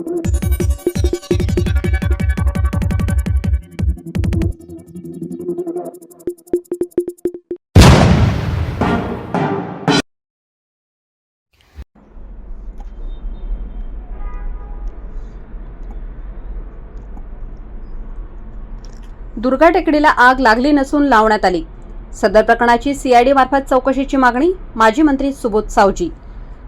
दुर्गा टेकडीला आग लागली नसून लावण्यात आली. सदर प्रकरणाची सीआयडी मार्फत चौकशीची मागणी माजी मंत्री सुबोध सावजी.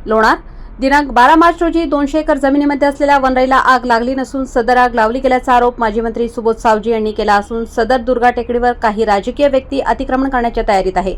लोणार दिनांक बारा मार्च रोजी दोनशे एकर जमिनीमध्ये असलेल्या वनराईला आग लागली नसून सदर आग लावली गेल्याचा आरोप माजी मंत्री सुबोध सावजी यांनी केला असून सदर दुर्गा टेकडीवर काही राजकीय व्यक्ती अतिक्रमण करण्याच्या तयारीत आहे.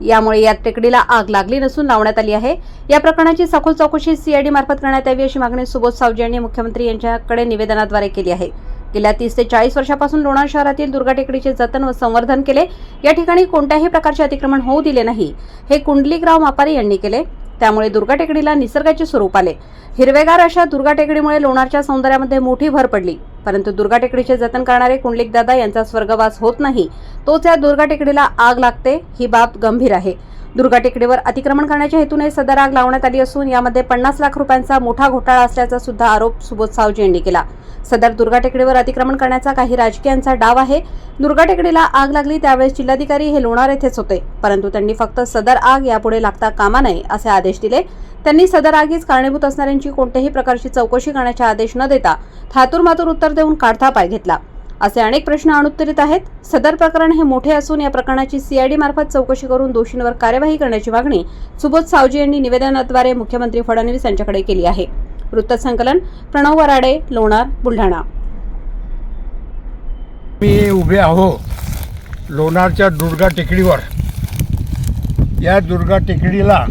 यामुळे या टेकडीला आग लागली नसून लावण्यात आली आहे. या प्रकरणाची सखोल चौकशी सीआयडी मार्फत करण्यात यावी अशी मागणी सुबोध सावजी यांनी मुख्यमंत्री यांच्याकडे निवेदनाद्वारे केली आहे. गेल्या तीस ते चाळीस वर्षापासून लोणार शहरातील दुर्गा टेकडीचे जतन व संवर्धन केले. या ठिकाणी कोणत्याही प्रकारचे अतिक्रमण होऊ दिले नाही. हे कुंडलिकराव मापारी यांनी केले. त्यामुळे दुर्गा टेकडीला निसर्गाचे स्वरूप आले. हिरवेगार अशा दुर्गा टेकडीमुळे लोणारच्या सौंदर्यामध्ये मोठी भर पडली. परंतु दुर्गा टेकडीचे जतन करणारे कुंडलिक दादा यांचा स्वर्गवास होत नाही. तोच या दुर्गा टेकडीला आग लागते ही बाब गंभीर आहे. दुर्गा टेकडीवर अतिक्रमण करण्याच्या हेतूने सदर आग लावण्यात आली असून यामध्ये पन्नास लाख रुपयांचा मोठा घोटाळा असल्याचा सुद्धा आरोप सुबोध सावजी यांनी केला. सदर दुर्गा टेकडीवर अतिक्रमण करण्याचा काही राजकीयांचा डाव आहे. दुर्गा टेकडीला आग लागली त्यावेळेस जिल्हाधिकारी हे लोणार येथेच होते. परंतु त्यांनी फक्त सदर आग यापुढे लागता कामा नये असे आदेश दिले. त्यांनी सदर आगीच कारणीभूत असणाऱ्यांची कोणत्याही प्रकारची चौकशी करण्याचे आदेश न देता थातूर मातूर उत्तर देऊन काढता पाय घेतला. असे अनेक प्रश्न अनुत्तरित आहेत. सदर प्रकरण हे मोठे असून या प्रकरणाची सीआयडी मार्फत चौकशी करून दोषींवर कार्यवाही करण्याची मागणी सुबोध सावजी यांनी निवेदनाद्वारे मुख्यमंत्री फडणवीस यांच्याकडे केली आहे. वृत्तसंकलन प्रणव वराडे लोणार बुलढाणा. मी उभे आहो लोणारच्या दुर्गा टेकडीवर. या दुर्गा टेकडीला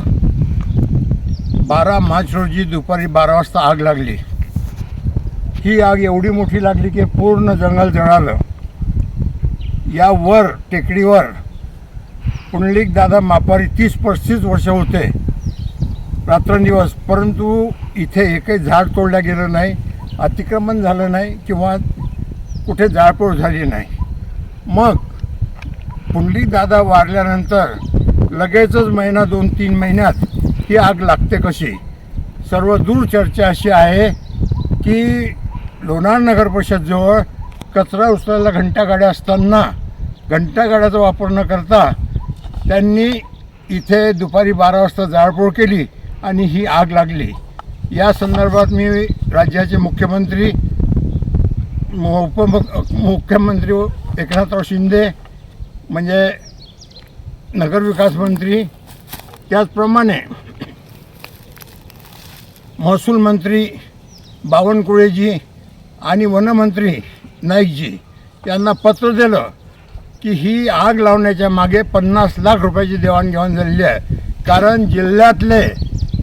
बारा मार्च रोजी दुपारी बारा वाजता आग लागली. ही आग एवढी मोठी लागली की पूर्ण जंगल जळालं. या वर टेकडीवर पुंडलिक दादा मापारी तीस पस्तीस वर्ष होते. रात्रंदिवस परंतु इथे एकही झाड तोडलं गेलं नाही अतिक्रमण झालं नाही किंवा कुठे जाळपोळ झाली नाही. मग पुंडलिक दादा वारल्यानंतर लगेचच महिना दोन तीन महिन्यात ही आग लागते कशी? सर्व दूर चर्चा अशी आहे की लोणार नगर परिषदजवळ कचरा उचलायला घंटागाड्या असताना घंटागाड्याचा वापर न करता त्यांनी इथे दुपारी बारा वाजता जाळपोळ केली आणि ही आग लागली. या संदर्भात मी राज्याचे मुख्यमंत्री उपमुख मुख्यमंत्री एकनाथराव शिंदे म्हणजे नगरविकास मंत्री त्याचप्रमाणे महसूल मंत्री बावनकुळेजी आणि वनमंत्री नाईकजी यांना पत्र दिलं की ही आग लावण्याच्या मागे पन्नास लाख रुपयाची देवाणघेवाण झालेली आहे. कारण जिल्ह्यातले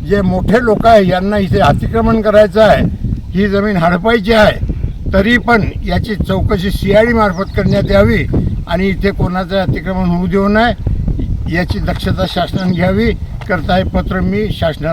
जे मोठे लोक आहे यांना इथे अतिक्रमण करायचं आहे. ही जमीन हडपायची आहे. तरी पण याची चौकशी सी आय डी मार्फत करण्यात यावी आणि इथे कोणाचं अतिक्रमण होऊ देऊ नये याची दक्षता शासनाने घ्यावी. करता हे पत्र मी शासनाला.